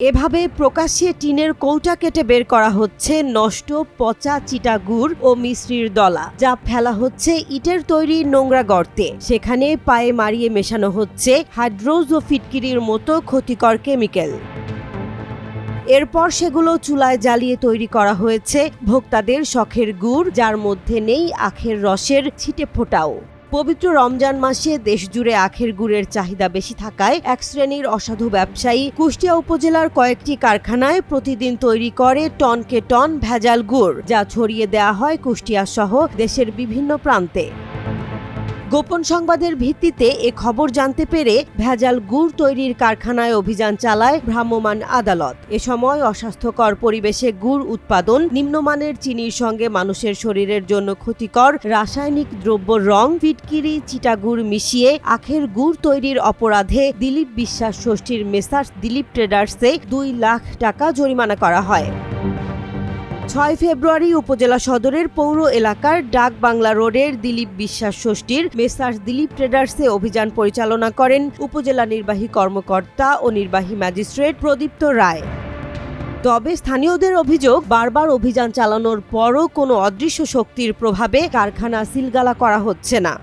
এভাবে প্রকাশ্যে টিনের কৌটা কেটে বের করা হচ্ছে নষ্ট, পচা চিটা গুড় ও মিশ্রির দলা, যা ফেলা হচ্ছে ইটের তৈরি নোংরা গর্তে। সেখানে পায়ে মারিয়ে মেশানো হচ্ছে হাইড্রোজ ও ফিটকিরির মতো ক্ষতিকর কেমিক্যাল। এরপর সেগুলো চুলায় জ্বালিয়ে তৈরি করা হয়েছে। ভোক্তাদের শখের গুড়, যার মধ্যে নেই আখের রসের ছিটে ফোটাও। পবিত্র রমজান মাসে দেশজুড়ে আখের গুড়ের চাহিদা বেশি থাকায় এক শ্রেণির অসাধু ব্যবসায়ী কুষ্টিয়া উপজেলার কয়েকটি কারখানায় প্রতিদিন তৈরি করে টনকে টন ভেজাল গুড়, যা ছড়িয়ে দেয়া হয় কুষ্টিয়া সহ দেশের বিভিন্ন প্রান্তে। গোপন সংবাদের ভিত্তিতে এ খবর জানতে পেরে ভেজাল গুড় তৈরির কারখানায় অভিযান চালায় ভ্রাম্যমাণ আদালত। এ সময় অস্বাস্থ্যকর পরিবেশে গুড় উৎপাদন, নিম্নমানের চিনির সঙ্গে মানুষের শরীরের জন্য ক্ষতিকর রাসায়নিক দ্রব্য রং, ফিটকিরি, চিটাগুড় মিশিয়ে আখের গুড় তৈরির অপরাধে দিলীপ বিশ্বাস ষষ্ঠীর মেসার্স দিলীপ ট্রেডার্সে দুই লাখ টাকা জরিমানা করা হয়। ছয় ফেব্রুয়ারি উপজেলা সদরের পৌর এলাকার ডাক বাংলা রোডের দিলীপ বিশ্বাস ষষ্ঠীর মেসার্স দিলীপ ট্রেডার্সে অভিযান পরিচালনা করেন উপজেলা নির্বাহী কর্মকর্তা ও নির্বাহী ম্যাজিস্ট্রেট প্রদীপ্ত রায়। তবে স্থানীয়দের অভিযোগ, বারবার অভিযান চালানোর পরও কোনো অদৃশ্য শক্তির প্রভাবে কারখানা সিলগালা করা হচ্ছে না।